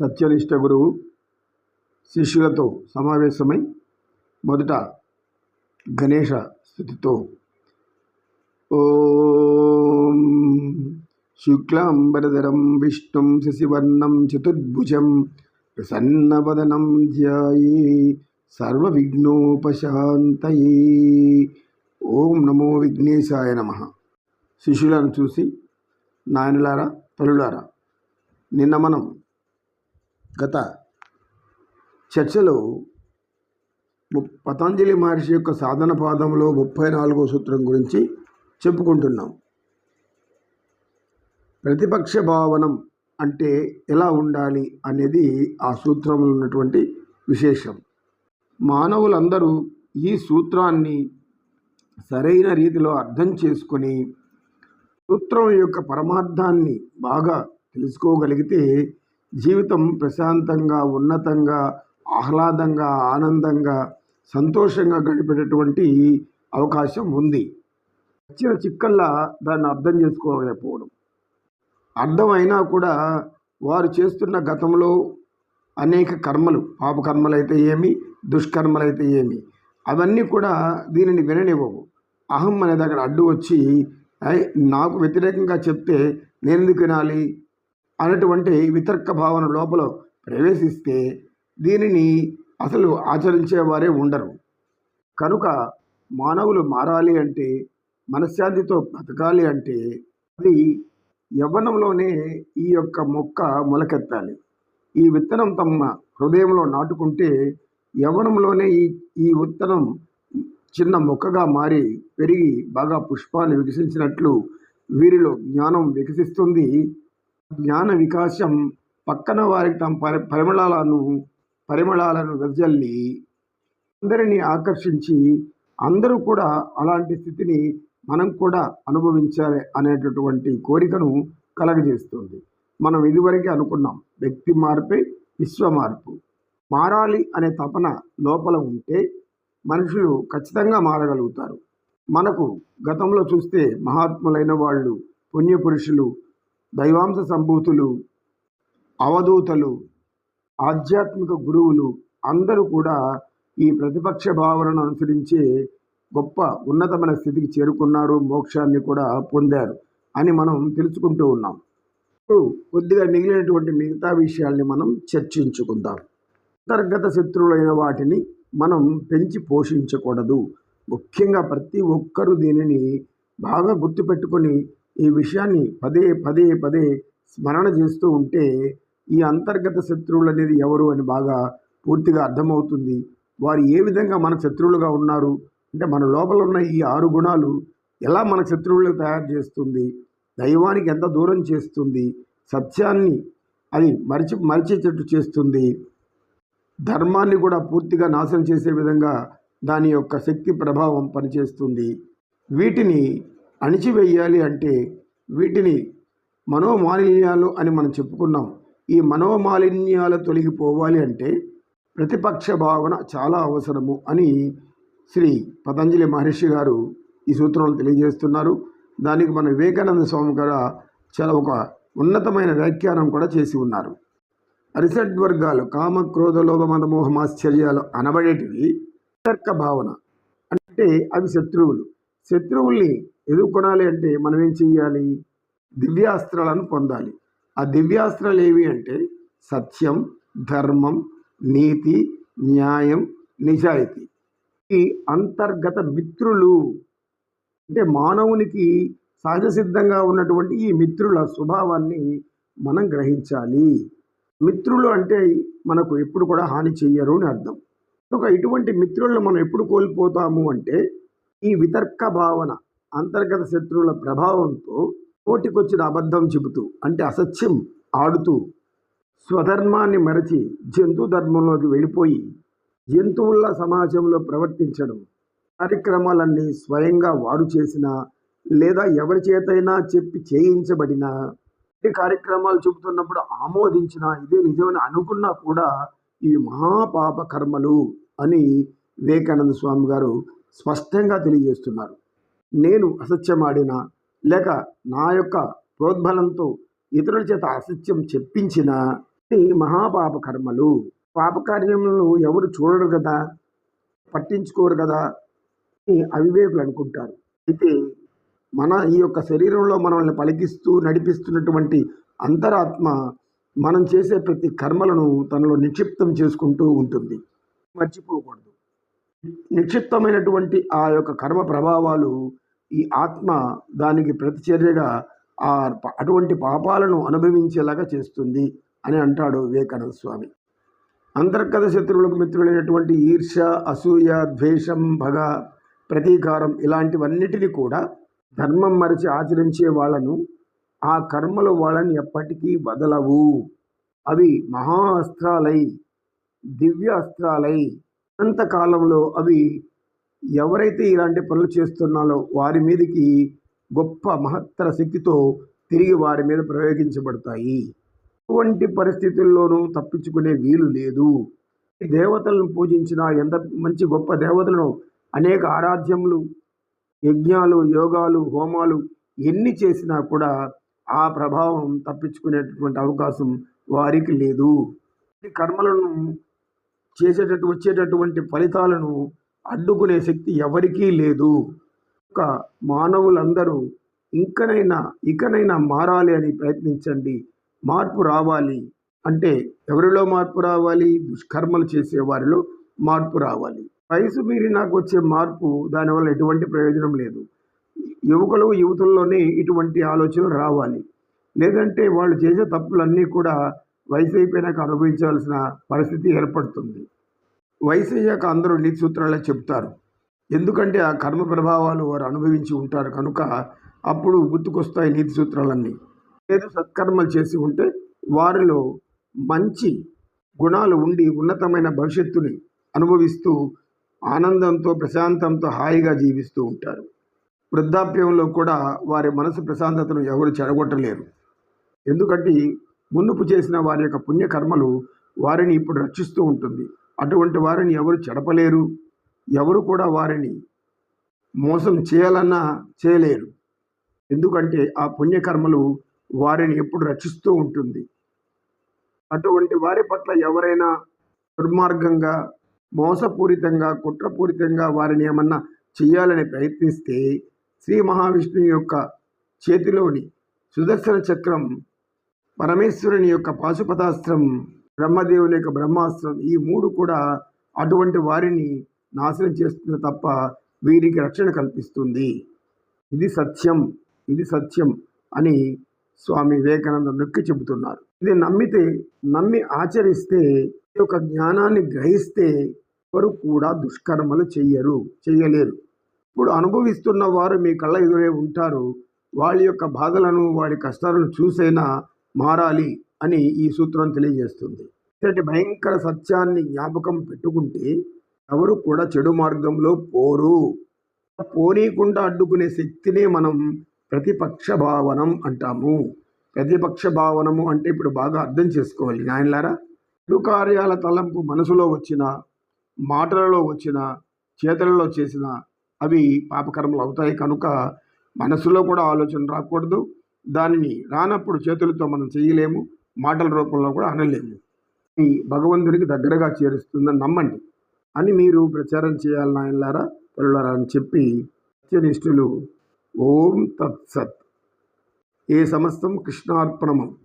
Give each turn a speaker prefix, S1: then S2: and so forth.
S1: సత్యనిష్ట గురువు శిష్యులతో సమావేశమై మొదట గణేష స్థుతితో. ఓ శుక్లాంబరధరం విష్ణుం శశివర్ణం చతుర్భుజం ప్రసన్నవదనం ధ్యాయే సర్వవిఘ్నోపశాంతయే. ఓం నమో విఘ్నేశాయ నమ. శిష్యులను చూసి నాయనలారా తల్లులారా నిన్న మనం గత చర్చలో ము- పతంజలి మహర్షి యొక్క సాధన పాదంలో ముప్పై నాలుగో సూత్రం గురించి చెప్పుకుంటున్నాం. ప్రతిపక్ష భావనం అంటే ఎలా ఉండాలి అనేది ఆ సూత్రంలో ఉన్నటువంటి విశేషం. మానవులందరూ ఈ సూత్రాన్ని సరైన రీతిలో అర్థం చేసుకొని సూత్రం యొక్క పరమార్థాన్ని బాగా తెలుసుకోగలిగితే జీవితం ప్రశాంతంగా ఉన్నతంగా ఆహ్లాదంగా ఆనందంగా సంతోషంగా గడిపేటటువంటి అవకాశం ఉంది. వచ్చిన చిక్కల్లా దాన్ని అర్థం చేసుకోలేకపోవడం. అర్థమైనా కూడా వారు చేస్తున్న గతంలో అనేక కర్మలు పాపకర్మలు అయితే ఏమి దుష్కర్మలైతే ఏమి అవన్నీ కూడా దీనిని విననివ్వవు. అహం అనే దగ్గర అడ్డు వచ్చి నాకు వ్యతిరేకంగా చెప్తే నేను ఎందుకు వినాలి? అనేటువంటి వితర్క భావన లోపల ప్రవేశిస్తే దీనిని అసలు ఆచరించేవారే ఉండరు. కనుక మానవులు మారాలి అంటే మనశ్శాంతితో బతకాలి అంటే అది యవ్వనంలోనే ఈ యొక్క మొక్క మొలకెత్తాలి. ఈ విత్తనం తమ హృదయంలో నాటుకుంటే యవ్వనంలోనే ఈ ఈ విత్తనం చిన్న మొక్కగా మారి పెరిగి బాగా పుష్పాన్ని వికసించినట్లు వీరిలో జ్ఞానం వికసిస్తుంది జ్ఞాన వికాసం పక్కన వారికి తమ పరి పరిమళాలను పరిమళాలను వెదజల్లి అందరినీ ఆకర్షించి అందరూ కూడా అలాంటి స్థితిని మనం కూడా అనుభవించాలి అనేటటువంటి కోరికను కలగజేస్తుంది. మనం ఇదివరకే అనుకున్నాం వ్యక్తి మార్పే విశ్వ మార్పు. మారాలి అనే తపన లోపల ఉంటే మనుషులు ఖచ్చితంగా మారగలుగుతారు. మనకు గతంలో చూస్తే మహాత్ములైన వాళ్ళు పుణ్యపురుషులు దైవాంశ సంభూతులు అవధూతలు ఆధ్యాత్మిక గురువులు అందరూ కూడా ఈ ప్రతిపక్ష భావనను అనుసరించి గొప్ప ఉన్నతమైన స్థితికి చేరుకున్నారు మోక్షాన్ని కూడా పొందారు అని మనం తెలుసుకుంటూ ఉన్నాం. ఇప్పుడు కొద్దిగా మిగిలినటువంటి మిగతా విషయాల్ని మనం చర్చించుకుందాం. అంతర్గత శత్రువులైన వాటిని మనం పెంచి పోషించకూడదు. ముఖ్యంగా ప్రతి ఒక్కరూ దీనిని బాగా గుర్తుపెట్టుకొని ఈ విషయాన్ని పదే పదే పదే స్మరణ చేస్తూ ఉంటే ఈ అంతర్గత శత్రువులు అనేది ఎవరు అని బాగా పూర్తిగా అర్థమవుతుంది. వారు ఏ విధంగా మన శత్రువులుగా ఉన్నారు? అంటే మన లోపల ఉన్న ఈ ఆరు గుణాలు ఎలా మన శత్రువులకు తయారు చేస్తుంది? దైవానికి ఎంత దూరం చేస్తుంది? సత్యాన్ని అది మరిచి మరిచేటట్టు చేస్తుంది. ధర్మాన్ని కూడా పూర్తిగా నాశనం చేసే విధంగా దాని యొక్క శక్తి ప్రభావం పనిచేస్తుంది. వీటిని అణిచివేయాలి అంటే వీటిని మనోమాలిన్యాలు అని మనం చెప్పుకున్నాం. ఈ మనోమాలిన్యాలు తొలగిపోవాలి అంటే ప్రతిపక్ష భావన చాలా అవసరము అని శ్రీ పతంజలి మహర్షి గారు ఈ సూత్రంలో తెలియజేస్తున్నారు. దానికి మన వివేకానంద స్వామి గారు చాలా ఒక ఉన్నతమైన వ్యాఖ్యానం కూడా చేసి ఉన్నారు. అరిసెట్ వర్గాలు కామ క్రోధ లోభ మద ఆశ్చర్యాలు అనబడేటివి తర్క భావన అంటే అవి శత్రువులు. శత్రువుల్ని ఎదుర్కొనాలి అంటే మనం ఏం చెయ్యాలి? దివ్యాస్త్రాలను పొందాలి. ఆ దివ్యాస్త్రాలు ఏవి అంటే సత్యం ధర్మం నీతి న్యాయం నిజాయితీ. ఈ అంతర్గత మిత్రులు అంటే మానవునికి సహజ సిద్ధంగా ఉన్నటువంటి ఈ మిత్రుల స్వభావాన్ని మనం గ్రహించాలి. మిత్రులు అంటే మనకు ఎప్పుడు కూడా హాని చెయ్యరు అని అర్థం. కనుక ఇటువంటి మిత్రులను మనం ఎప్పుడు కోల్పోతాము అంటే ఈ వితర్క భావన అంతర్గత శత్రువుల ప్రభావంతో నోటికొచ్చిన అబద్ధం చెబుతూ అంటే అసత్యం ఆడుతూ స్వధర్మాన్ని మరచి జంతు ధర్మంలోకి వెళ్ళిపోయి జంతువుల సమాజంలో ప్రవర్తించడం కార్యక్రమాలన్నీ స్వయంగా వారు చేసిన లేదా ఎవరి చేతైనా చెప్పి చేయించబడిన ఈ కార్యక్రమాలు చెబుతున్నప్పుడు ఆమోదించిన ఇదే నిజమని అనుకున్నా కూడా ఇవి మహాపాప కర్మలు అని వివేకానంద స్వామి గారు స్పష్టంగా తెలియజేస్తున్నారు. నేను అసత్యమాడినా లేక నా యొక్క ప్రోద్బలంతో ఇతరుల చేత అసత్యం చెప్పించిన మహాపాప కర్మలు. పాపకార్యములను ఎవరు చూడరు కదా పట్టించుకోరు కదా అని అవివేకులు అనుకుంటారు. అయితే మన ఈ యొక్క శరీరంలో మనల్ని పలికిస్తూ నడిపిస్తున్నటువంటి అంతరాత్మ మనం చేసే ప్రతి కర్మలను తనలో నిక్షిప్తం చేసుకుంటూ ఉంటుంది. మర్చిపోకూడదు. నిక్షిప్తమైనటువంటి ఆ యొక్క కర్మ ప్రభావాలు ఈ ఆత్మ దానికి ప్రతిచర్యగా ఆ అటువంటి పాపాలను అనుభవించేలాగా చేస్తుంది అని అంటాడు వివేకానంద స్వామి అంతర్గత శత్రువులకు మిత్రులైనటువంటి ఈర్ష్య అసూయ ద్వేషం భగ ప్రతీకారం ఇలాంటివన్నిటిని కూడా ధర్మం మరిచి ఆచరించే వాళ్ళను ఆ కర్మలు వాళ్ళని ఎప్పటికీ వదలవు. అవి మహా అస్త్రాలై దివ్య అస్త్రాలై అనంతకాలంలో అవి ఎవరైతే ఇలాంటి పనులు చేస్తున్నారో వారి మీదకి గొప్ప మహత్తర శక్తితో తిరిగి వారి మీద ప్రయోగించబడతాయి. ఎటువంటి పరిస్థితుల్లోనూ తప్పించుకునే వీలు లేదు. ఈ దేవతలను పూజించిన ఎంత మంచి గొప్ప దేవతలను అనేక ఆరాధ్యములు యజ్ఞాలు యోగాలు హోమాలు ఎన్ని చేసినా కూడా ఆ ప్రభావం తప్పించుకునేటటువంటి అవకాశం వారికి లేదు. ఈ కర్మలను చేసేటట్టు వచ్చేటటువంటి ఫలితాలను అడ్డుకునే శక్తి ఎవరికీ లేదు. ఒక మానవులందరూ ఇంకనైనా ఇకనైనా మారాలి అని ప్రయత్నించండి. మార్పు రావాలి అంటే ఎవరిలో మార్పు రావాలి? దుష్కర్మలు చేసే వారిలో మార్పు రావాలి. వయసు మీరి నాకు వచ్చే మార్పు దానివల్ల ఎటువంటి ప్రయోజనం లేదు. యువకులు యువతుల్లోనే ఇటువంటి ఆలోచనలు రావాలి. లేదంటే వాళ్ళు చేసే తప్పులన్నీ కూడా వయసు అయిపోయినాక అనుభవించాల్సిన పరిస్థితి ఏర్పడుతుంది. వయసు అయ్యాక అందరూ నీతి సూత్రాలే చెప్తారు ఎందుకంటే ఆ కర్మ ప్రభావాలు వారు అనుభవించి ఉంటారు. కనుక అప్పుడు గుర్తుకొస్తాయి నీతి సూత్రాలన్నీ. ఏదో సత్కర్మలు చేసి ఉంటే వారిలో మంచి గుణాలు ఉండి ఉన్నతమైన భవిష్యత్తుని అనుభవిస్తూ ఆనందంతో ప్రశాంతంతో హాయిగా జీవిస్తూ ఉంటారు. వృద్ధాప్యంలో కూడా వారి మనసు ప్రశాంతతను ఎవరు చెడగొట్టలేరు. ఎందుకంటే మునుపు చేసిన వారి యొక్క పుణ్యకర్మలు వారిని ఇప్పుడు రక్షిస్తూ ఉంటుంది. అటువంటి వారిని ఎవరు చెడపలేరు ఎవరు కూడా వారిని మోసం చేయాలన్నా చేయలేరు. ఎందుకంటే ఆ పుణ్యకర్మలు వారిని ఎప్పుడు రక్షిస్తూ ఉంటుంది. అటువంటి వారి పట్ల ఎవరైనా దుర్మార్గంగా మోసపూరితంగా కుట్రపూరితంగా వారిని ఏమన్నా చేయాలని ప్రయత్నిస్తే శ్రీ మహావిష్ణువు యొక్క చేతిలోని సుదర్శన చక్రం పరమేశ్వరుని యొక్క పాశుపతాస్త్రం బ్రహ్మదేవుని యొక్క బ్రహ్మాస్త్రం ఈ మూడు కూడా అటువంటి వారిని నాశనం చేస్తుంది తప్ప వీరికి రక్షణ కల్పిస్తుంది. ఇది సత్యం ఇది సత్యం అని స్వామి వివేకానంద నొక్కి చెబుతున్నారు. ఇది నమ్మితే నమ్మి ఆచరిస్తే ఈ యొక్క జ్ఞానాన్ని గ్రహిస్తే ఎవరు కూడా దుష్కర్మలు చెయ్యరు చెయ్యలేరు. ఇప్పుడు అనుభవిస్తున్న వారు మీ కళ్ళ ఎదురే ఉంటారు. వాళ్ళ యొక్క బాధలను వాడి కష్టాలను చూసైనా మారాలి. అని ఈ సూత్రం తెలియజేస్తుంది. ఇలాంటి భయంకర సత్యాన్ని జ్ఞాపకం పెట్టుకుంటే ఎవరు కూడా చెడు మార్గంలో పోరు. పోనీకుండా అడ్డుకునే శక్తినే మనం ప్రతిపక్ష భావనం అంటాము. ప్రతిపక్ష భావనము అంటే ఇప్పుడు బాగా అర్థం చేసుకోవాలి. నాయనలారా చెడు కార్యాల తలంపు మనసులో వచ్చిన మాటలలో వచ్చిన చేతలలో చేసిన అవి పాపకర్మలు అవుతాయి కనుక మనసులో కూడా ఆలోచన రాకూడదు. దానిని రానప్పుడు చేతులతో మనం చేయలేము. మాటల రూపంలో కూడా అనలేము. ఈ భగవంతుడికి దగ్గరగా చేరుస్తుందని నమ్మండి. అని మీరు ప్రచారం చేయాలి నాయనలారా పిల్లలారా అని చెప్పి సత్యనిష్ఠులు ఓం తత్సత్ ఏ సమస్తం కృష్ణార్పణమం.